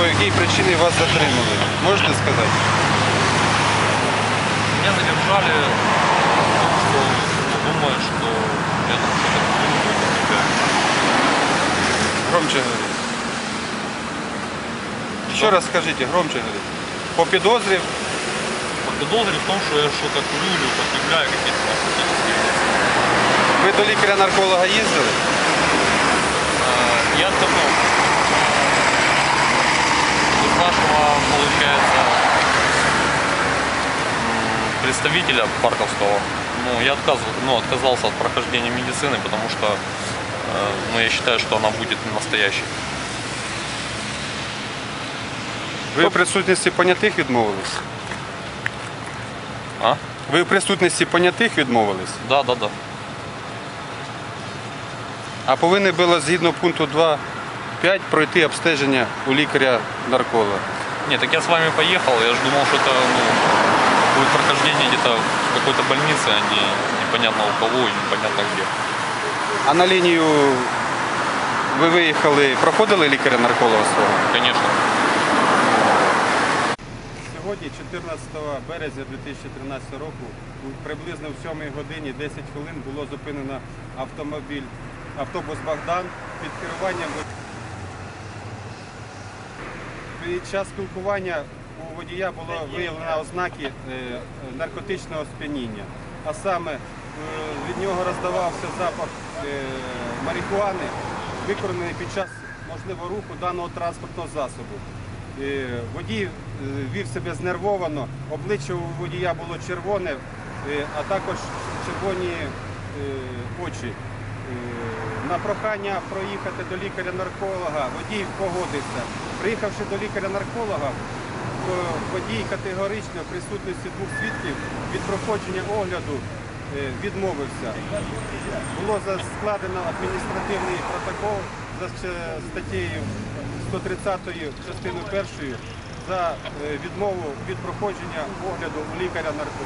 по якій причині вас затримали? Можете сказати? Меня задержали, потому что думают, что я там что-то. Громче говоріть. Ще раз скажіть, громче говоріть. По підозрі По подозре в том, что я что-то курю или употребляю какие-то наркотические вещества. ви до лікаря-нарколога їздили? представителя Парковского, ну, я отказывал, ну, отказался от прохождения медицины, потому что э, ну, я считаю, что она будет настоящей. Ви в присутності понятих відмовились? А? Ви в присутності понятих відмовились? Да, да, да. А повинні було згідно пункту 2.5 пройти обстеження у лікаря-нарколога. Нет, так я с вами поехал, я же думал, что это ну, будет прохождение где-то в какой-то больнице, а не непонятно у кого и непонятно где. А на лінію ви виїхали, проходили лікаря-нарколога свого? Конечно. Сьогодні, 14 березня 2013 року, приблизно в 7 годині 10 хвилин було зупинено автомобіль, автобус Богдан під керуванням. Під час спілкування у водія було виявлено ознаки е, е, наркотичного сп'яніння. А саме е, від нього роздавався запах марихуани, викорений під час можливо руху даного транспортного засобу. Водій вів себе знервовано, обличчя у водія було червоне, а також червоні очі. На прохання проїхати до лікаря-нарколога водій погодився. Приїхавши до лікаря-нарколога, водій категорично в присутності двох свідків від проходження огляду е, відмовився. Було складено адміністративний протокол за статтею 130 частиною першою за е, відмову від проходження огляду у лікаря-нарколога.